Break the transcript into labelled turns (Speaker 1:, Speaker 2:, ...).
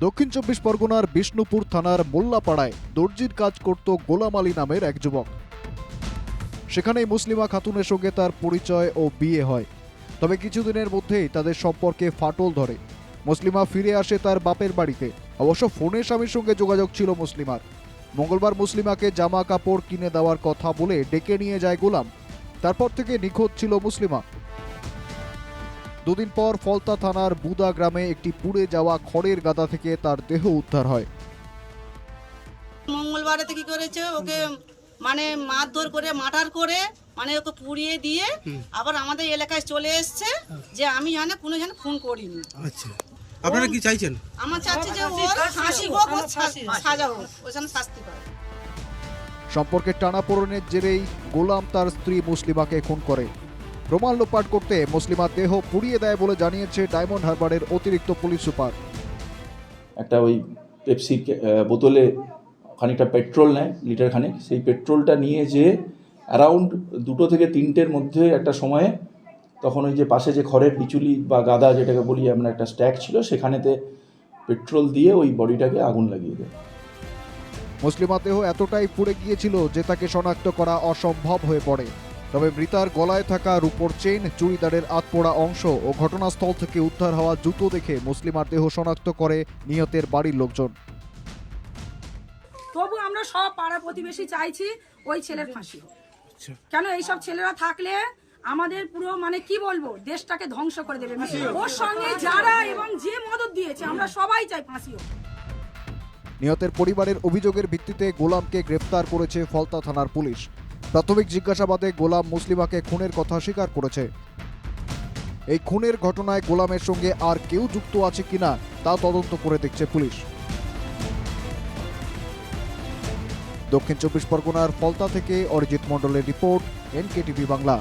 Speaker 1: দক্ষিণ চব্বিশ পরগনার বিষ্ণুপুর থানার মোল্লাপাড়ায় দর্জির কাজ করত গোলাম আলী নামের এক যুবক। সেখানেই মুসলিমা খাতুনের সঙ্গে তার পরিচয় ও বিয়ে হয়। তবে কিছুদিনের মধ্যেই তাদের সম্পর্কে ফাটল ধরে। মুসলিমা ফিরে আসে তার বাপের বাড়িতে। অবশ্য ফোনে স্বামীর সঙ্গে যোগাযোগ ছিল মুসলিমার। মঙ্গলবার মুসলিমাকে জামা কাপড় কিনে দেওয়ার কথা বলে ডেকে নিয়ে যায় গোলাম। তারপর থেকে নিখোঁজ ছিল মুসলিমা। দুদিন পর ফলতা থানার বুদা গ্রামে একটি পুড়ে যাওয়া খড়ের গাদা থেকে তার দেহ উদ্ধার হয়।
Speaker 2: মঙ্গলবারেতে কি করেছে? ওকে মানে মারধর করে মার্ডার করে মানে ওকে পুড়িয়ে দিয়ে আবার আমাদের এলাকায় চলে এসছে যে আমি জানে কোনো জানে ফোন করিনি।
Speaker 3: আচ্ছা। আপনারা কি চাইছেন?
Speaker 2: আমার চাচ্ছি যে ওর ফাঁসি হোক ওর সাজা হোক ওখানে শাস্তি পায়।
Speaker 1: সম্পর্কে টানাপোড়েনের জেরেই গোলাম তার স্ত্রী মুসলিমাকে খুন করে। প্রমাণ লোপাট করতে মুসলিমার দেহ পুড়িয়ে দেয় বলে জানিয়েছে ডায়মন্ড হারবারের অতিরিক্ত পুলিশ সুপার।
Speaker 4: একটা ওই আহ, বোতলে খানিকটা পেট্রোল নেয় লিটার খানিক। সেই পেট্রোলটা নিয়ে যে অ্যারাউন্ড দুটো থেকে তিনটের মধ্যে একটা সময়ে তখন ওই যে পাশে যে খড়ের বিচুলি বা গাদা যেটাকে বলি আমরা একটা স্ট্যাক ছিল সেখানেতে পেট্রোল দিয়ে ওই বডিটাকে আগুন লাগিয়ে দেয়।
Speaker 1: মুসলিমার দেহ এতটাই পুড়ে গিয়েছিল যে তাকে শনাক্ত করা অসম্ভব হয়ে পড়ে। তবে মৃতার গলায় থাকা রূপোর চেইন চুড়িদারের আতপোড়া অংশ ও ঘটনাস্থল থেকে উদ্ধার হওয়া জুতো দেখে মুসলিমার দেহ শনাক্ত করে নিহতের বাড়ির লোকজন।
Speaker 5: তবু আমরা সব পাড়া প্রতিবেশী চাইছি ওই ছেলের ফাঁসি
Speaker 3: আচ্ছা।
Speaker 5: কেন এইসব ছেলেরা থাকলে আমাদের পুরো মানে কি বলব দেশটাকে ধ্বংস করে দেবে। ওর সঙ্গে যারা এবং যে মদত দিয়েছে আমরা সবাই চাই ফাঁসি হোক।
Speaker 1: নিহতের পরিবারের অভিযোগের ভিত্তিতে গোলামকে গ্রেপ্তার করেছে ফলতা থানার পুলিশ। প্রাথমিক জিজ্ঞাসাবাদে গোলাম মুসলিমাকে খুনের কথা স্বীকার করেছে। এই খুনের ঘটনায় গোলামের সঙ্গে আর কেউ যুক্ত আছে কিনা তা তদন্ত করে দেখছে পুলিশ। দক্ষিণ চব্বিশ পরগনার ফলতা থেকে অরিজিৎ মণ্ডলের রিপোর্ট, এনকেটিভি বাংলা।